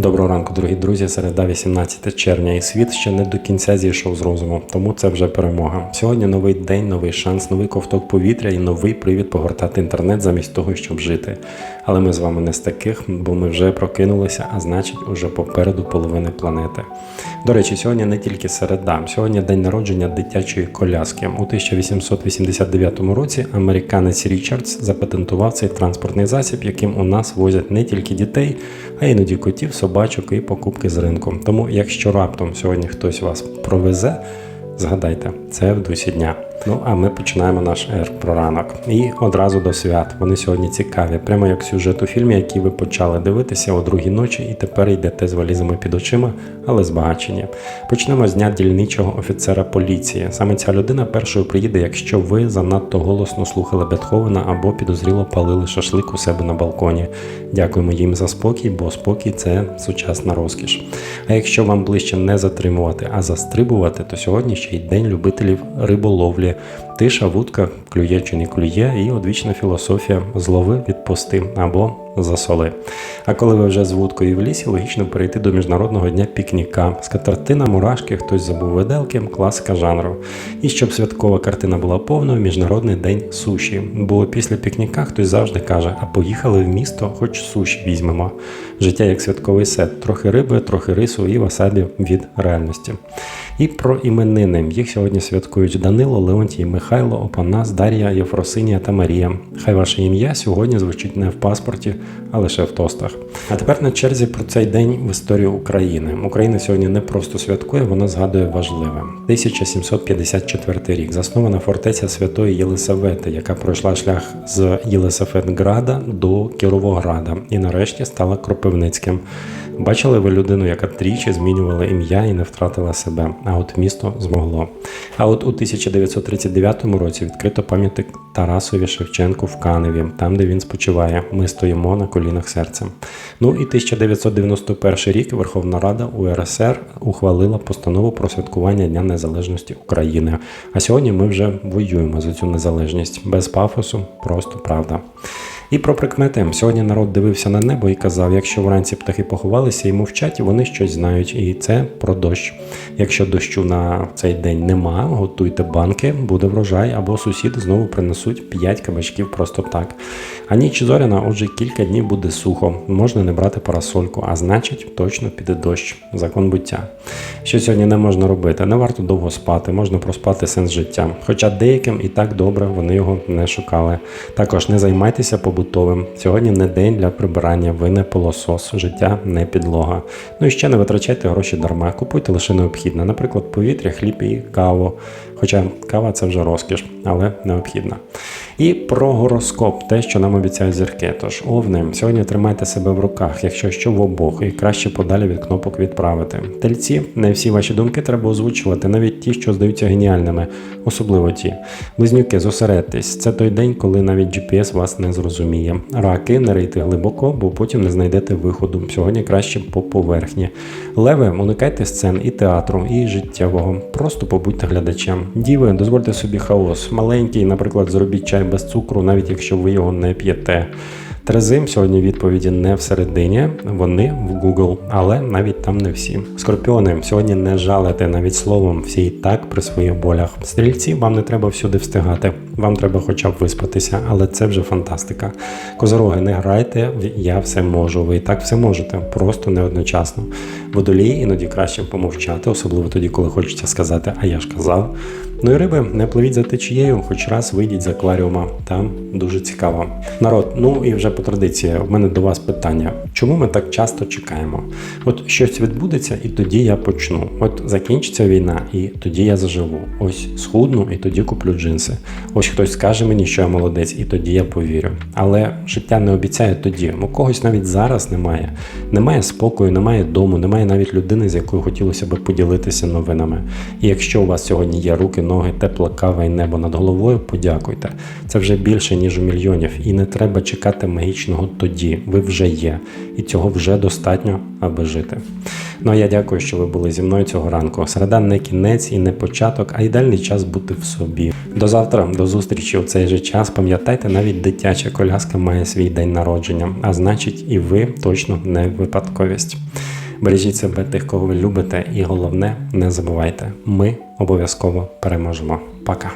Доброго ранку, дорогі друзі. Середа 18 червня, і світ ще не до кінця зійшов з розуму, тому це вже перемога. Сьогодні новий день, новий шанс, новий ковток повітря і новий привід погортати інтернет замість того, щоб жити. Але ми з вами не з таких, бо ми вже прокинулися, а значить, уже попереду половини планети. До речі, сьогодні не тільки середа, сьогодні день народження дитячої коляски. У 1889 році американець Річардс запатентував цей транспортний засіб, яким у нас возять не тільки дітей, а іноді котів, собачок і покупки з ринку. Тому, якщо раптом сьогодні хтось вас провезе, згадайте, це в дусі дня. Ну а ми починаємо наш ер про ранок. І одразу до свят. Вони сьогодні цікаві, прямо як сюжет у фільмі, який ви почали дивитися о другій ночі, і тепер йдете з валізами під очима, але збагачені. Почнемо з дня дільничого офіцера поліції. Саме ця людина першою приїде, якщо ви занадто голосно слухали Бетховена або підозріло палили шашлик у себе на балконі. Дякуємо їм за спокій, бо спокій це сучасна розкіш. А якщо вам ближче не затримувати, а застрибувати, то сьогодні ще й день любителів риболовлі. Тиша, вудка, клює чи не клює, і одвічна філософія злови відпусти або засоли. А коли ви вже з вудкою в лісі, логічно перейти до міжнародного дня пікніка. Скатертина, мурашки, хтось забув виделки, класика жанру. І щоб святкова картина була повною, міжнародний день суші. Бо після пікніка хтось завжди каже: а поїхали в місто, хоч суші візьмемо. Життя як святковий сет, трохи риби, трохи рису і васабі від реальності. І про іменини. Їх сьогодні святкують Данило, Леонтій, Михайло, Опанас, Дар'я, Єфросинія та Марія. Хай ваше ім'я сьогодні звучить не в паспорті, а лише в тостах. А тепер на черзі про цей день в історії України. Україна сьогодні не просто святкує, вона згадує важливе. 1754 рік заснована фортеця Святої Єлисавети, яка пройшла шлях з Єлисаветграда до Кіровограда і нарешті стала Кропивницьким. Бачили ви людину, яка тричі змінювала ім'я і не втратила себе, а от місто змогло. А от у 1939 році відкрито пам'ятник Тарасові Шевченку в Каневі, там, де він спочиває. Ми стоїмо на колінах серцем. Ну і 1991 рік Верховна Рада УРСР ухвалила постанову про святкування Дня Незалежності України. А сьогодні ми вже воюємо за цю незалежність без пафосу, просто правда. І про прикмети. Сьогодні народ дивився на небо і казав: якщо вранці птахи поховалися і мовчать, вони щось знають. І це про дощ. Якщо дощу на цей день нема, готуйте банки, буде врожай, або сусіди знову принесуть 5 кабачків просто так. А ніч зоряна, отже, кілька днів буде сухо. Можна не брати парасольку, а значить, точно піде дощ. Закон буття. Що сьогодні не можна робити? Не варто довго спати, можна проспати сенс життя. Хоча деяким і так добре вони його не шукали. Також не займайтеся побутовим. Сьогодні не день для прибирання, ви не пилосос, життя не підлога. Ну і ще не витрачайте гроші дарма, купуйте лише необхідне, наприклад, повітря, хліб і каву. Хоча кава це вже розкіш, але необхідна. І про гороскоп, те, що нам обіцяють зірки. Тож, овни, сьогодні тримайте себе в руках, якщо що в обох, і краще подалі від кнопок відправити. Тельці, не всі ваші думки треба озвучувати, навіть ті, що здаються геніальними, особливо ті. Близнюки, зосередьтесь. Це той день, коли навіть GPS вас не зрозуміє. Раки, не рийте глибоко, бо потім не знайдете виходу. Сьогодні краще по поверхні. Леви, уникайте сцен і театру, і життєвого. Просто побудьте глядачем. Діви, дозвольте собі хаос. Маленький, наприклад, зробіть чай без цукру, навіть якщо ви його не п'єте. Тризим сьогодні відповіді не всередині, вони в Google, але навіть там не всі. Скорпіони сьогодні не жалите навіть словом, всі і так при своїх болях. Стрільці вам не треба всюди встигати. Вам треба хоча б виспатися, але це вже фантастика. Козороги, не грайте, я все можу. Ви і так все можете, просто не одночасно. Водолії іноді краще помовчати, особливо тоді, коли хочеться сказати, а я ж казав. Ну і риби, не пливіть за течією, хоч раз вийдіть з акваріума. Там дуже цікаво. Народ, ну і вже по традиції, в мене до вас питання: чому ми так часто чекаємо? От щось відбудеться, і тоді я почну. От закінчиться війна, і тоді я заживу. Ось схудну, і тоді куплю джинси. Ось хтось скаже мені, що я молодець, і тоді я повірю. Але життя не обіцяє тоді. У когось навіть зараз немає. Немає спокою, немає дому, немає навіть людини, з якою хотілося би поділитися новинами. І якщо у вас сьогодні є руки, ноги, тепла кава і небо над головою, подякуйте. Це вже більше, ніж у мільйонів, і не треба чекати магічного тоді. Ви вже є, і цього вже достатньо, аби жити. Ну а я дякую, що ви були зі мною цього ранку. Середа не кінець і не початок, а ідеальний час бути в собі. До завтра, до зустрічі у цей же час. Пам'ятайте, навіть дитяча коляска має свій день народження, а значить, і ви точно не випадковість. Бережіть себе тих, кого ви любите, і головне, не забувайте, ми обов'язково переможемо. Пока.